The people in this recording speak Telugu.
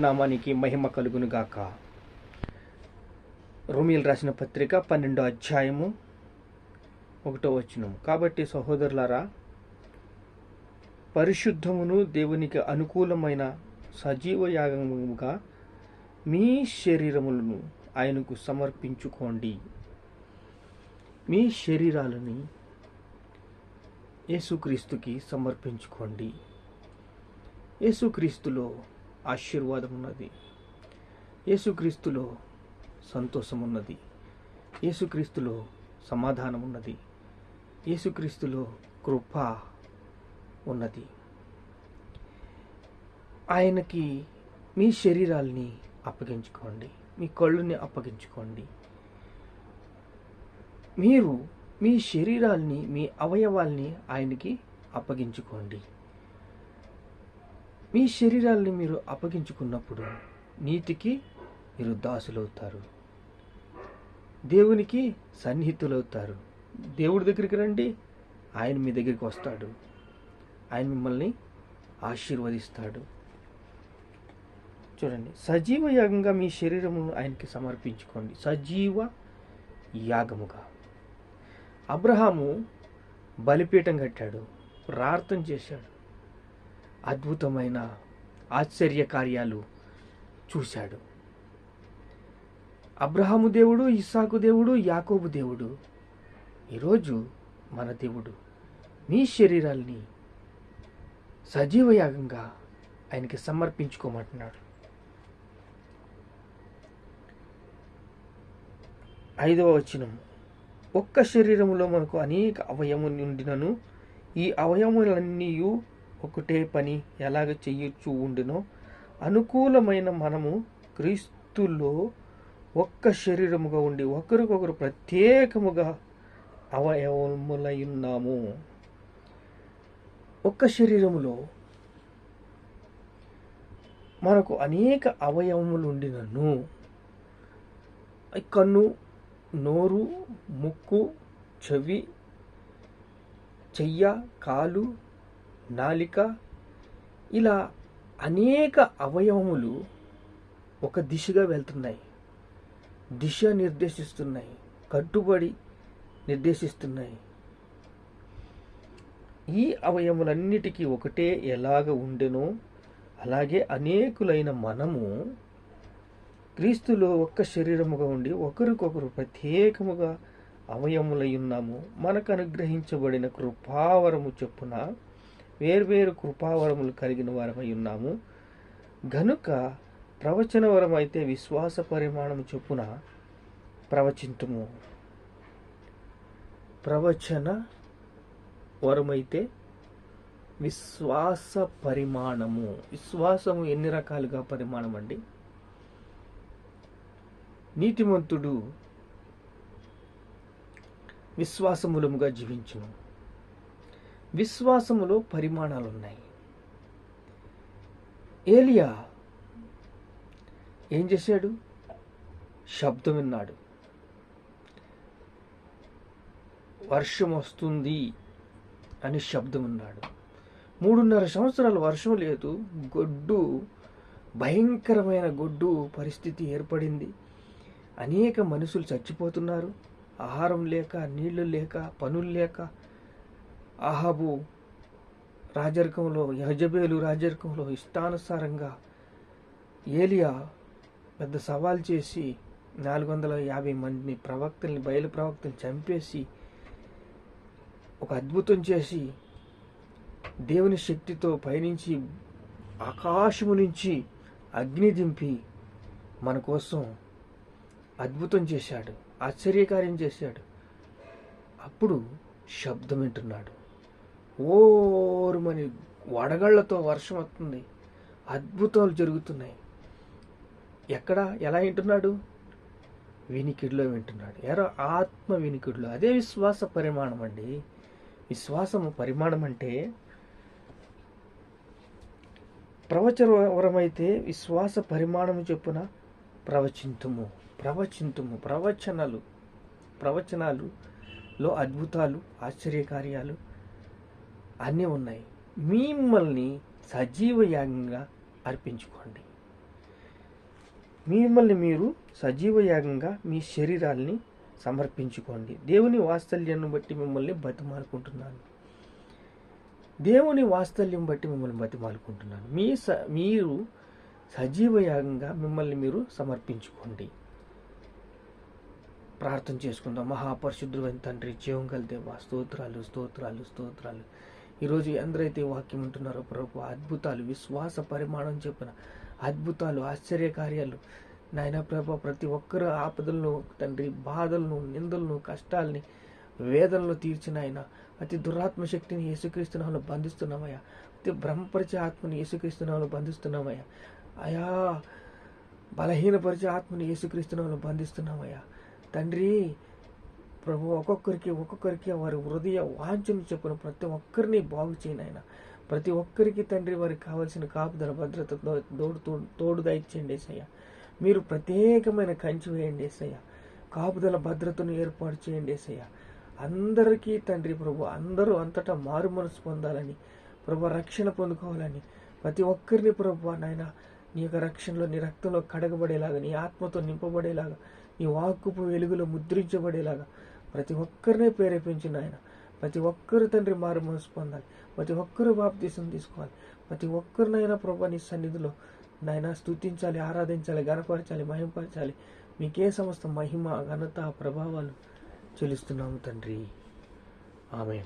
నామానికి మహిమ కలుగును గాక. రోమిల్ రాసిన పత్రిక పన్నెండో అధ్యాయము ఒకటో వచనము. కాబట్టి సహోదరులారా పరిశుద్ధమును దేవునికి అనుకూలమైన సజీవ యాగముగా మీ శరీరములను ఆయనకు సమర్పించుకోండి. మీ శరీరాలని యేసుక్రీస్తుకి సమర్పించుకోండి. యేసుక్రీస్తులో ఆశీర్వాదం ఉన్నది యేసుక్రీస్తులో సంతోషం ఉన్నది యేసుక్రీస్తులో సమాధానం ఉన్నది యేసుక్రీస్తులో కృప ఉన్నది. ఆయనకి మీ శరీరాల్ని అప్పగించుకోండి. మీ కళ్ళుని అప్పగించుకోండి. మీరు మీ శరీరాల్ని మీ అవయవాల్ని ఆయనకి అప్పగించుకోండి. మీ శరీరాల్ని మీరు అప్పగించుకున్నప్పుడు నీతికి మీరు దాసులవుతారు. దేవునికి సన్నిహితులవుతారు. దేవుడి దగ్గరికి రండి ఆయన మీ దగ్గరికి వస్తాడు. ఆయన మిమ్మల్ని ఆశీర్వదిస్తాడు. చూడండి సజీవ యాగంగా మీ శరీరమును ఆయనకి సమర్పించుకోండి. సజీవ యాగముగా. అబ్రహాము బలిపీఠం కట్టాడు ప్రార్థన చేశాడు. అద్భుతమైన ఆశ్చర్య కార్యాలు చూశాడు. అబ్రహాము దేవుడు ఇస్సాకు దేవుడు యాకోబు దేవుడు ఈరోజు మన దేవుడు. మీ శరీరాల్ని సజీవ యాగంగా ఆయనకి సమర్పించుకోమంటున్నాడు. ఐదవ వచనం. ఒక్క శరీరంలో మనకు అనేక అవయము ఉండినను ఈ అవయములన్నీ ఒకటే పని ఎలాగ చెయ్యొచ్చు ఉండినో అనుకూలమైన మనము క్రీస్తులో ఒక్క శరీరముగా ఉండి ఒకరికొకరు ప్రత్యేకముగా అవయవములై ఉన్నాము ఒక్క శరీరములో మనకు అనేక అవయవములు ఉండినను కన్ను నోరు ముక్కు చెవి చెయ్య కాలు నాలిక. ఇలా అనేక అవయవములు ఒక దిశగా వెళ్తున్నాయి. దిశ నిర్దేశిస్తున్నాయి. కట్టుబడి నిర్దేశిస్తున్నాయి. ఈ అవయములన్నిటికీ ఒకటే ఎలాగ ఉండెనో అలాగే అనేకులైన మనము క్రీస్తులో ఒక్క శరీరముగా ఉండి ఒకరికొకరు ప్రత్యేకముగా అవయములై ఉన్నాము. మనకు అనుగ్రహించబడిన కృపావరము చొప్పున వేర్వేరు కృపావరములు కలిగిన వారమై ఉన్నాము. గనుక ప్రవచన వరం అయితే విశ్వాస పరిమాణము చొప్పున ప్రవచింతుము. ప్రవచన వరమైతే విశ్వాస పరిమాణము. విశ్వాసము ఎన్ని రకాలుగా పరిమాణం అండి నీతిమంతుడు విశ్వాసమూలముగా జీవించును విశ్వాసములో పరిమాణాలు ఉన్నాయి ఏలియా ఏం చేశాడు? శబ్దం విన్నాడు. వర్షం వస్తుంది అని శబ్దం విన్నాడు. మూడున్నర సంవత్సరాలు వర్షం లేదు. గొడ్డు భయంకరమైన గొడ్డు పరిస్థితి ఏర్పడింది. అనేక మనుషులు చచ్చిపోతున్నారు. ఆహారం లేక నీళ్ళు లేక పనులు లేక అహాబు రాజరికంలో యహజబేలు రాజరికంలో ఇష్టానుసారంగా ఏలియా పెద్ద సవాల్ చేసి నాలుగు వందల యాభై మందిని ప్రవక్తల్ని బయలు ప్రవక్తల్ని చంపేసి ఒక అద్భుతం చేసి దేవుని శక్తితో పయనించి ఆకాశము నుంచి అగ్ని దింపి మన కోసం అద్భుతం చేశాడు ఆశ్చర్యకార్యం చేశాడు. అప్పుడు శబ్దం వింటున్నాడు. ఓరుమని వడగళ్ళతో వర్షం వస్తుంది. అద్భుతాలు జరుగుతున్నాయి. ఎక్కడ? ఎలా వింటున్నాడు? వినికిడిలో వింటున్నాడు. ఎరో ఆత్మ వినికిడిలో. అదే విశ్వాస పరిమాణం అండి. విశ్వాసము పరిమాణం అంటే ప్రవచనవరమైతే విశ్వాస పరిమాణము చొప్పున ప్రవచింతుము. ప్రవచింతుము. ప్రవచనాలు లో అద్భుతాలు ఆశ్చర్యకార్యాలు అన్నీ ఉన్నాయి. మిమ్మల్ని సజీవ యాగంగా అర్పించుకోండి. మిమ్మల్ని మీరు సజీవ యాగంగా మీ శరీరాల్ని సమర్పించుకోండి. దేవుని వాత్సల్యాన్ని బట్టి మిమ్మల్ని బతిమాలుకుంటున్నాను. దేవుని వాత్సల్యం బట్టి మిమ్మల్ని బతిమాలుకుంటున్నాను. మీ స మీరు సజీవ యాగంగా మిమ్మల్ని మీరు సమర్పించుకోండి. ప్రార్థన చేసుకుందాం. మహాపరిశుద్ధుడైన తండ్రి జీవం గల స్తోత్రాలు స్తోత్రాలు స్తోత్రాలు. ఈరోజు ఎందరైతే వాక్యం ఉంటున్నారో ప్రభు అద్భుతాలు విశ్వాస పరిమాణం చెప్పిన అద్భుతాలు ఆశ్చర్య కార్యాలు. నాయన ప్రభు ప్రతి ఒక్కరు ఆపదలను తండ్రి బాధలను నిందలను కష్టాలని వేదనలు తీర్చిన ఆయన అతి దురాత్మ శక్తిని యేసుక్రీస్తునామలో బంధిస్తున్నామయ్యా. అతి బ్రహ్మపరిచే ఆత్మని యేసుక్రీస్తునామలో బంధిస్తున్నామయ్యా. అయా బలహీనపరిచే ఆత్మని యేసుక్రీస్తునామలో బంధిస్తున్నామయ్యా. తండ్రి ప్రభు ఒక్కొక్కరికి ఒక్కొక్కరికి వారి హృదయ వాంఛను చెప్పిన ప్రతి ఒక్కరిని బాగు చేయను ఆయన ప్రతి ఒక్కరికి తండ్రి వారికి కావాల్సిన కాపుదల భద్రత తోడు తోడు- దయచేయండి ఏసయ్య. మీరు ప్రత్యేకమైన కంచి వేయండి ఏసయ్య. కాపుదల భద్రతను ఏర్పాటు చేయండి ఏసయ్య. అందరికీ తండ్రి ప్రభు అందరూ అంతటా మారు మనసు పొందాలని ప్రభు రక్షణ పొందుకోవాలని ప్రతి ఒక్కరిని ప్రభు నాయన నీ యొక్క రక్షణలో నీ రక్తంలో కడగబడేలాగా నీ ఆత్మతో నింపబడేలాగా నీ వాక్కుపు వెలుగులో ముద్రించబడేలాగా ప్రతి ఒక్కరినే ప్రేరేపించింది ఆయన. ప్రతి ఒక్కరు తండ్రి మారు మనసు పొందాలి. ప్రతి ఒక్కరు బాప్తీసం తీసుకోవాలి. ప్రతి ఒక్కరినైనా ప్రభా నీ సన్నిధిలో నాయన స్తుతించాలి ఆరాధించాలి గనపరచాలి మహింపరచాలి. మీకే సమస్త మహిమ ఘనత ప్రభావాలు చెల్లిస్తున్నాము తండ్రి. ఆమె